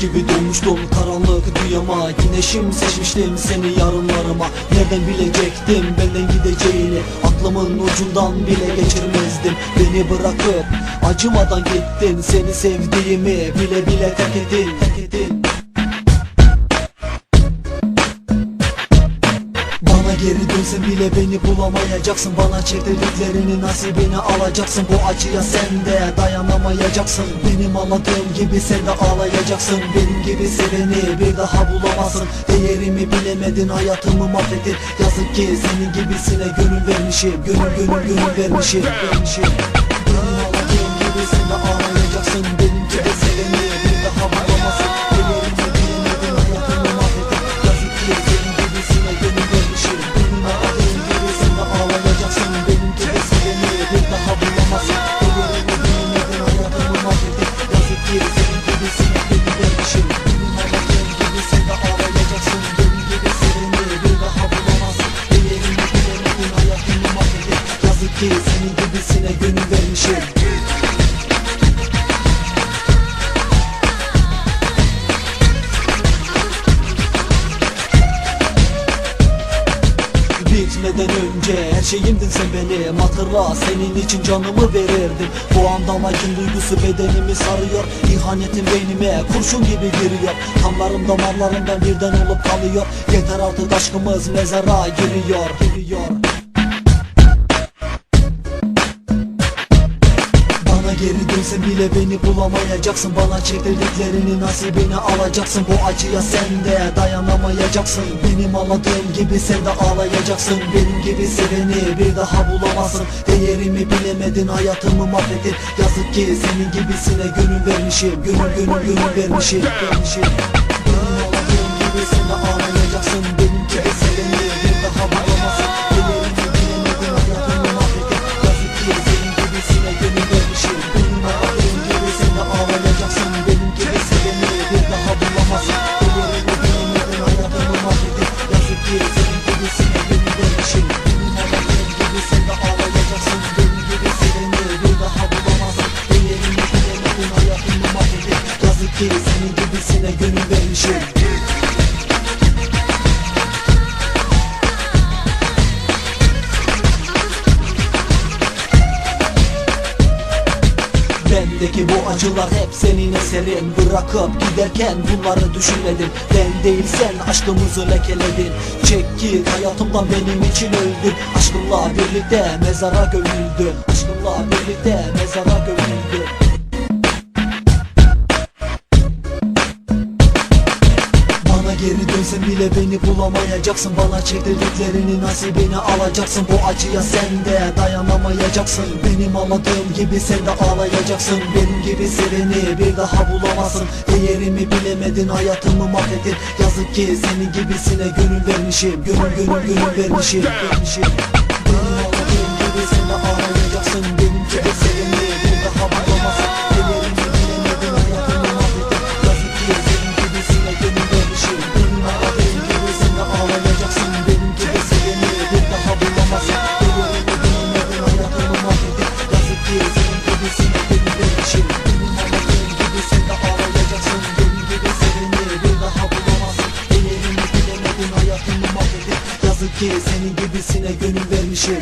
gibi doğmuştum karanlık dünyama Güneşim seçmiştim seni yarınlarıma. Nereden bilecektim benden gideceğini Aklımın ucundan bile geçirmezdim. Beni bırakıp acımadan gittin Seni sevdiğimi bile bile terk ettin, terk ettin. Geri dönsen bile beni bulamayacaksın. Bana çektirdiklerini nasibini alacaksın. Bu acıya sen de dayanamayacaksın. Benim ağladığım gibi sen de ağlayacaksın. Benim gibi seveni bir daha bulamazsın. Değerimi bilemedin hayatımı mahvettin. Yazık ki senin gibisine gönül vermişim. Gönül gönül gönül vermişim, vermişim. Benim ağladığım gibi sen de ağlayacaksın ki senin gibisine gönül vermişim Bitmeden önce her şeyimdin sen benim Hatırla senin için canımı verirdim. Bu anda kin duygusu bedenimi sarıyor. İhanetin beynime kurşun gibi giriyor. Kanlarım damarlarımdan birden olup kalıyor. Yeter artık aşkımız mezara giriyor Giriyor geri dönsen bile beni bulamayacaksın. Bana çektirdiklerini nasibini alacaksın. Bu acıya sen de dayanamayacaksın. Benim ağladığım gibi sen de ağlayacaksın. Benim gibi seveni bir daha bulamazsın. Değerimi bilemedin hayatımı mahvettin. Yazık ki senin gibisine gönül vermişim. Gönül gönül gönül vermişim, vermişim. Benim ağladığım gibi sen de ağlayacaksın. Benim gibi seveni senin gibisine gönül vermişim Bendeki bu acılar hep senin eserin. Bırakıp giderken bunları düşünmedim Ben değil sen aşkımızı lekeledin. Çek git hayatımdan benim için öldün. Aşkımla birlikte mezara gömüldün. Aşkımla birlikte mezara Geri dönsen bile beni bulamayacaksın. Bana çektirdiklerini nasibini alacaksın? Bu acıya sen de dayanamayacaksın. Benim ağladığım gibi sen de ağlayacaksın. Benim gibi seveni bir daha bulamazsın. Değerimi bilemedin hayatımı mahvettin. Yazık ki senin gibisine gönül vermişim. Gönül gönül gönül vermişim, vermişim. Benim ağladığım gibi sen de ağlayacaksın. Benim gibi seveni ki senin gibisine gönül vermişim